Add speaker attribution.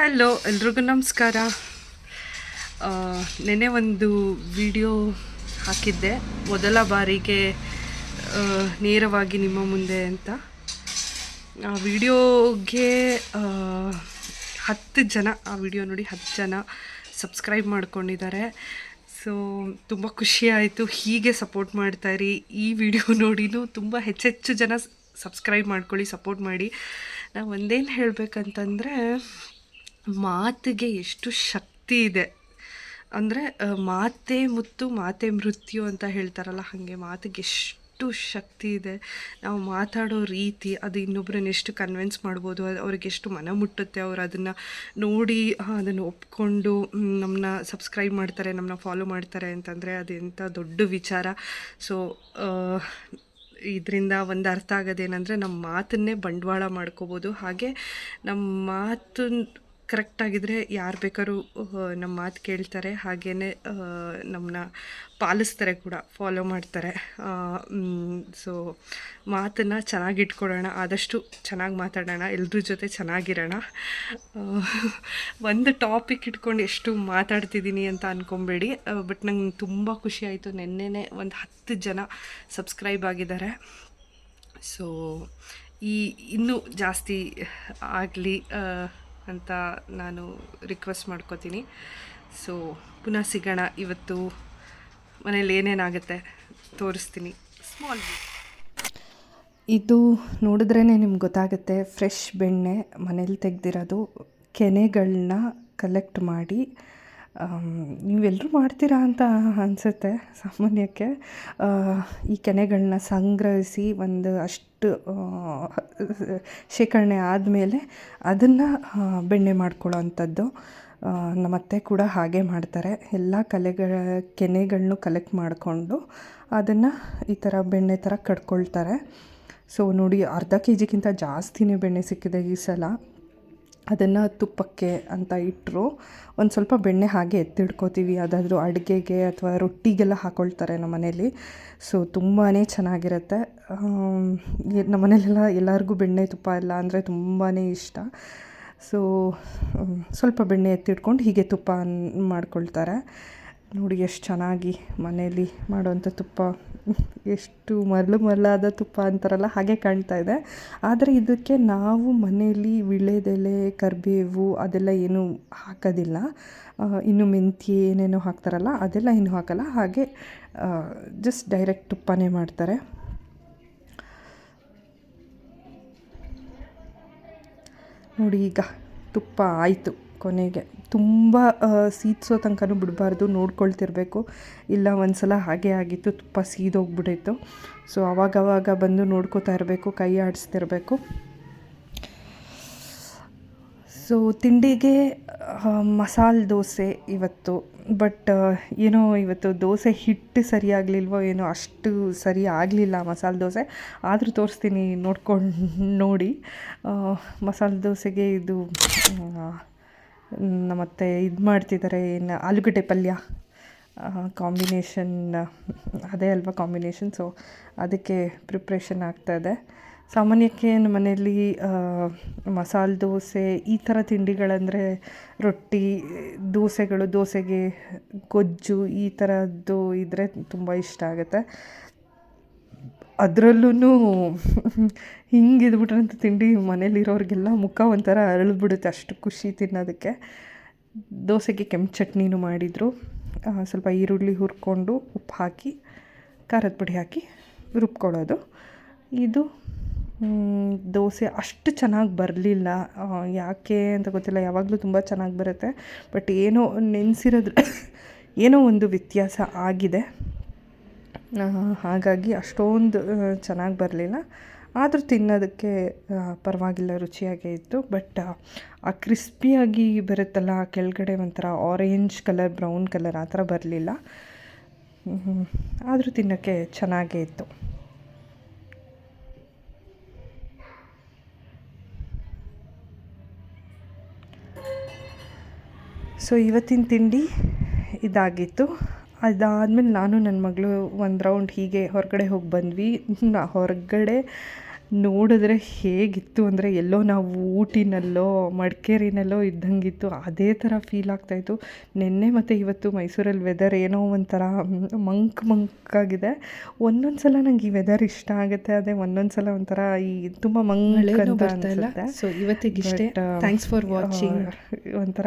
Speaker 1: Hello ಎಲ್ರಿಗೂ ನಮಸ್ಕಾರ. ನೆನೆ ಒಂದು ವಿಡಿಯೋ ಹಾಕಿದ್ದೆ. ಮೊದಲ ಬಾರಿಗೆ ನೇರವಾಗಿ ನಿಮ್ಮ ಮುಂದೆ ಅಂತ. ಆ ವಿಡಿಯೋಗೆ ಹತ್ತು ಜನ, ಆ ವಿಡಿಯೋ ನೋಡಿ ಹತ್ತು ಜನ ಸಬ್ಸ್ಕ್ರೈಬ್ ಮಾಡ್ಕೊಂಡಿದ್ದಾರೆ. ಸೊ, ತುಂಬ ಖುಷಿ ಆಯಿತು. ಹೀಗೆ ಸಪೋರ್ಟ್ ಮಾಡ್ತಾಯಿರಿ ಈ ವಿಡಿಯೋ ನೋಡಿನೂ ತುಂಬ ಹೆಚ್ಚೆಚ್ಚು ಜನ ಸಬ್ಸ್ಕ್ರೈಬ್ ಮಾಡ್ಕೊಳ್ಳಿ, ಸಪೋರ್ಟ್ ಮಾಡಿ. ನಾವು ಒಂದೇನು ಹೇಳಬೇಕಂತಂದರೆ ಮಾತಿಗೆ ಎಷ್ಟು ಶಕ್ತಿ ಇದೆ. ಅಂದರೆ ಮಾತೆ ಮುತ್ತು, ಮಾತೆ ಮೃತ್ಯು ಅಂತ ಹೇಳ್ತಾರಲ್ಲ, ಹಾಗೆ ಮಾತಿಗೆ ಎಷ್ಟು ಶಕ್ತಿ ಇದೆ. ನಾವು ಮಾತಾಡೋ ರೀತಿ, ಅದು ಇನ್ನೊಬ್ಬರನ್ನ ಎಷ್ಟು ಕನ್ವಿನ್ಸ್ ಮಾಡ್ಬೋದು ಅದು ಅವ್ರಿಗೆ ಎಷ್ಟು ಮನ ಮುಟ್ಟುತ್ತೆ, ಅವ್ರು ಅದನ್ನು ನೋಡಿ ಅದನ್ನು ಒಪ್ಕೊಂಡು ನಮ್ಮನ್ನ ಸಬ್ಸ್ಕ್ರೈಬ್ ಮಾಡ್ತಾರೆ ನಮ್ಮನ್ನ ಫಾಲೋ ಮಾಡ್ತಾರೆ ಅಂತಂದರೆ ಅದೆಂಥ ದೊಡ್ಡ ವಿಚಾರ. ಸೊ ಇದರಿಂದ ಒಂದು ಅರ್ಥ ಆಗೋದೇನೆಂದರೆ ನಮ್ಮ ಮಾತನ್ನೇ ಬಂಡವಾಳ ಮಾಡ್ಕೋಬೋದು. ಹಾಗೆ ನಮ್ಮ ಮಾತು ಕರೆಕ್ಟಾಗಿದ್ದರೆ ಯಾರು ಬೇಕಾದ್ರೂ ನಮ್ಮ ಮಾತು ಕೇಳ್ತಾರೆ. ಹಾಗೆಯೇ ನಮ್ಮನ್ನ ಪಾಲಿಸ್ತಾರೆ ಕೂಡ ಫಾಲೋ ಮಾಡ್ತಾರೆ. ಸೊ ಮಾತನ್ನು ಚೆನ್ನಾಗಿ ಆದಷ್ಟು ಚೆನ್ನಾಗಿ ಮಾತಾಡೋಣ. ಎಲ್ಲರ ಜೊತೆ ಚೆನ್ನಾಗಿರೋಣ. ಒಂದು ಟಾಪಿಕ್ ಇಟ್ಕೊಂಡು ಎಷ್ಟು ಮಾತಾಡ್ತಿದ್ದೀನಿ ಅಂತ ಅಂದ್ಕೊಬೇಡಿ ಬಟ್ ನಂಗೆ ತುಂಬ ಖುಷಿ ಆಯಿತು. ನೆನ್ನೆನೇ ಒಂದು ಹತ್ತು ಜನ ಸಬ್ಸ್ಕ್ರೈಬ್ ಆಗಿದ್ದಾರೆ. ಸೊ ಈ, ಇನ್ನೂ ಜಾಸ್ತಿ ಆಗಲಿ. ಅಂತ ನಾನು ರಿಕ್ವೆಸ್ಟ್ ಮಾಡ್ಕೋತೀನಿ. ಸೊ ಪುನಃ ಸಿಗೋಣ. ಇವತ್ತು ಮನೇಲಿ ಏನೇನಾಗುತ್ತೆ ತೋರಿಸ್ತೀನಿ. ಸ್ಮಾಲ್ ಇದು ನೋಡಿದ್ರೇ ನಿಮ್ಗೆ ಗೊತ್ತಾಗುತ್ತೆ. ಫ್ರೆಶ್ ಬೆಣ್ಣೆ ಮನೇಲಿ ತೆಗೆದಿರೋದು. ಕೆನೆಗಳನ್ನ ಕಲೆಕ್ಟ್ ಮಾಡಿ ನೀವೆಲ್ಲರೂ ಮಾಡ್ತೀರಾ ಅಂತ ಅನಿಸುತ್ತೆ ಸಾಮಾನ್ಯಕ್ಕೆ. ಈ ಕೆನೆಗಳನ್ನ ಸಂಗ್ರಹಿಸಿ ಒಂದು ಅಷ್ಟು ಶೇಖರಣೆ ಆದಮೇಲೆ ಅದನ್ನು ಬೆಣ್ಣೆ ಮಾಡ್ಕೊಳ್ಳೋ ಅಂಥದ್ದು ಆ, ನಮ್ಮ ಅತ್ತೆ ಕೂಡ ಹಾಗೆ ಮಾಡ್ತಾರೆ. ಎಲ್ಲ ಕಲೆಗಳ ಕೆನೆಗಳನ್ನು ಕಲೆಕ್ಟ್ ಮಾಡಿಕೊಂಡು ಅದನ್ನು ಈ ಥರ ಬೆಣ್ಣೆ ಥರ ಕಟ್ಕೊಳ್ತಾರೆ ಸೊ ನೋಡಿ ಅರ್ಧ ಕೆ ಜಿಗಿಂತ ಜಾಸ್ತಿನೇ ಬೆಣ್ಣೆ ಸಿಕ್ಕಿದೆ ಈ ಸಲ. ಅದನ್ನು ತುಪ್ಪಕ್ಕೆ ಅಂತ ಇಟ್ಟರು. ಒಂದು ಸ್ವಲ್ಪ ಬೆಣ್ಣೆ ಹಾಗೆ ಎತ್ತಿಡ್ಕೋತೀವಿ. ಯಾವುದಾದ್ರೂ ಅಡುಗೆಗೆ ಅಥವಾ ರೊಟ್ಟಿಗೆಲ್ಲ ಹಾಕ್ಕೊಳ್ತಾರೆ ನಮ್ಮ ಮನೇಲಿ. ಸೊ ತುಂಬಾ ಚೆನ್ನಾಗಿರುತ್ತೆ. ನಮ್ಮ ಮನೇಲೆಲ್ಲ ಎಲ್ಲರಿಗೂ ಬೆಣ್ಣೆ ತುಪ್ಪ ಎಲ್ಲ ಅಂದರೆ ತುಂಬಾ ಇಷ್ಟ. ಸೊ ಸ್ವಲ್ಪ ಬೆಣ್ಣೆ ಎತ್ತಿಟ್ಕೊಂಡು ಹೀಗೆ ತುಪ್ಪ ಮಾಡ್ಕೊಳ್ತಾರೆ. ನೋಡಿ ಎಷ್ಟು ಚೆನ್ನಾಗಿ ಮನೇಲಿ ಮಾಡುವಂಥ ತುಪ್ಪ. ಎಷ್ಟು ಮರಳು ಮರಳಾದ ತುಪ್ಪ ಅಂತಾರಲ್ಲ, ಹಾಗೆ ಕಾಣ್ತಾ ಇದೆ. ಆದರೆ ಇದಕ್ಕೆ ನಾವು ಮನೆಯಲ್ಲಿ ವಿಳ್ಯದೆಲೆ, ಕರಿಬೇವು ಅದೆಲ್ಲ ಏನು ಹಾಕೋದಿಲ್ಲ. ಇನ್ನು ಮೆಂತ್ಯ ಏನೇನೋ ಹಾಕ್ತಾರಲ್ಲ, ಅದೆಲ್ಲ ಇನ್ನು ಹಾಕಲ್ಲ. ಹಾಗೆ ಜಸ್ಟ್ ಡೈರೆಕ್ಟ್ ತುಪ್ಪನೇ ಮಾಡ್ತಾರೆ. ನೋಡಿ ಈಗ ತುಪ್ಪ ಆಯಿತು. ಕೊನೆಗೆ ತುಂಬ ಸೀದ್ಸೋ ತನಕನೂ ಬಿಡಬಾರ್ದು, ನೋಡ್ಕೊಳ್ತಿರ್ಬೇಕು. ಇಲ್ಲ ಒಂದು ಸಲ ಹಾಗೆ ಆಗಿತ್ತು ತುಪ್ಪ ಸೀದೋಗ್ಬಿಟ್ಟಿತ್ತು. ಸೊ ಅವಾಗವಾಗ ಬಂದು ನೋಡ್ಕೋತಾ ಇರಬೇಕು, ಕೈ ಆಡಿಸ್ತಿರ್ಬೇಕು. ಸೊ ತಿಂಡಿಗೆ ಮಸಾಲೆ ದೋಸೆ ಇವತ್ತು. ಬಟ್ ಏನೋ ಇವತ್ತು ದೋಸೆ ಹಿಟ್ಟು ಸರಿಯಾಗಲಿಲ್ವೋ ಏನೋ ಅಷ್ಟು ಸರಿ ಆಗಲಿಲ್ಲ ಮಸಾಲೆ ದೋಸೆ. ಆದರೂ ತೋರಿಸ್ತೀನಿ, ನೋಡ್ಕೊಂಡು ನೋಡಿ. ಮಸಾಲೆ ದೋಸೆಗೆ ಇದು ನಮ್ಮತ್ತೆ ಇದು ಮಾಡ್ತಿದ್ದಾರೆ ಏನು ಆಲೂಗಡ್ಡೆ ಪಲ್ಯ ಕಾಂಬಿನೇಷನ್ ಅದೇ ಅಲ್ವಾ ಕಾಂಬಿನೇಷನ್ ಸೊ ಅದಕ್ಕೆ ಪ್ರಿಪ್ರೇಷನ್ ಆಗ್ತಾಯಿದೆ ಸಾಮಾನ್ಯಕ್ಕೆ ನಮ್ಮ ಮನೆಯಲ್ಲಿ ಮಸಾಲೆ ದೋಸೆ, ಈ ಥರ ತಿಂಡಿಗಳಂದರೆ ರೊಟ್ಟಿ, ದೋಸೆಗಳು, ದೋಸೆಗೆ ಗೊಜ್ಜು ಈ ಥರದ್ದು ಇದ್ದರೆ ತುಂಬ ಇಷ್ಟ ಆಗುತ್ತೆ. ಅದರಲ್ಲೂ ಹಿಂಗೆ ಇದ್ಬಿಟ್ರಂತ ತಿಂಡಿ ಮನೇಲಿರೋರಿಗೆಲ್ಲ ಮುಖ ಒಂಥರ ಅರಳಿಬಿಡುತ್ತೆ, ಅಷ್ಟು ಖುಷಿ ತಿನ್ನೋದಕ್ಕೆ. ದೋಸೆಗೆ ಕೆಂಪು ಚಟ್ನಿನೂ ಮಾಡಿದರು. ಸ್ವಲ್ಪ ಈರುಳ್ಳಿ ಹುರ್ಕೊಂಡು ಉಪ್ಪು ಹಾಕಿ, ಖಾರದ ಪುಡಿ ಹಾಕಿ ರುಬ್ಕೊಳ್ಳೋದು. ಇದು ದೋಸೆ ಅಷ್ಟು ಚೆನ್ನಾಗಿ ಬರಲಿಲ್ಲ. ಯಾಕೆ ಅಂತ ಗೊತ್ತಿಲ್ಲ, ಯಾವಾಗಲೂ ತುಂಬ ಚೆನ್ನಾಗಿ ಬರುತ್ತೆ. ಬಟ್ ಏನೋ ನೆನೆಸಿರೋದ್ರ ಏನೋ ಒಂದು ವ್ಯತ್ಯಾಸ ಆಗಿದೆ. ಹಾಗಾಗಿ ಅಷ್ಟೊಂದು ಚೆನ್ನಾಗಿ ಬರಲಿಲ್ಲ. ಆದರೂ ತಿನ್ನೋದಕ್ಕೆ ಪರವಾಗಿಲ್ಲ, ರುಚಿಯಾಗೇ ಇತ್ತು. ಬಟ್, ಆ ಕ್ರಿಸ್ಪಿಯಾಗಿ ಬರುತ್ತಲ್ಲ ಕೆಳಗಡೆ ಒಂಥರ ಆರೆಂಜ್ ಕಲರ್ ಬ್ರೌನ್ ಕಲರ್ ಆ ಥರ ಬರಲಿಲ್ಲ. ಆದರೂ ತಿನ್ನೋಕ್ಕೆ ಚೆನ್ನಾಗೇ ಇತ್ತು. ಸೊ ಇವತ್ತಿನ ತಿಂಡಿ ಇದಾಗಿತ್ತು. ಅದಾದಮೇಲೆ ನಾನು ನನ್ನ ಮಗಳು ಒಂದು ರೌಂಡ್ ಹೀಗೆ ಹೊರಗಡೆ ಹೋಗಿ ಬಂದ್ವಿ. ಹೊರಗಡೆ ನೋಡಿದ್ರೆ ಹೇಗಿತ್ತು ಅಂದರೆ ಎಲ್ಲೋ ನಾವು ಊಟಿನಲ್ಲೋ ಮಡಿಕೇರಿನಲ್ಲೋ ಇದ್ದಂಗಿತ್ತು. ಅದೇ ಥರ ಫೀಲ್ ಆಗ್ತಾಯಿತ್ತು ನಿನ್ನೆ ಮತ್ತು ಇವತ್ತು ಮೈಸೂರಲ್ಲಿ ವೆದರ್ ಏನೋ ಒಂಥರ ಮಂಕ್ ಮಂಕಾಗಿದೆ ಒಂದೊಂದು ಸಲ ನಂಗೆ ಈ ವೆದರ್ ಇಷ್ಟ ಆಗುತ್ತೆ. ಅದೇ ಒಂದೊಂದು ಸಲ ಒಂಥರ ಈ ತುಂಬ ಮಂಗಳೇ ಅಂತ
Speaker 2: ಸೊ
Speaker 1: ಇವತ್ತಿಗೆ
Speaker 2: ಥ್ಯಾಂಕ್ಸ್ ಫಾರ್ ವಾಚಿಂಗ್
Speaker 1: ಒಂಥರ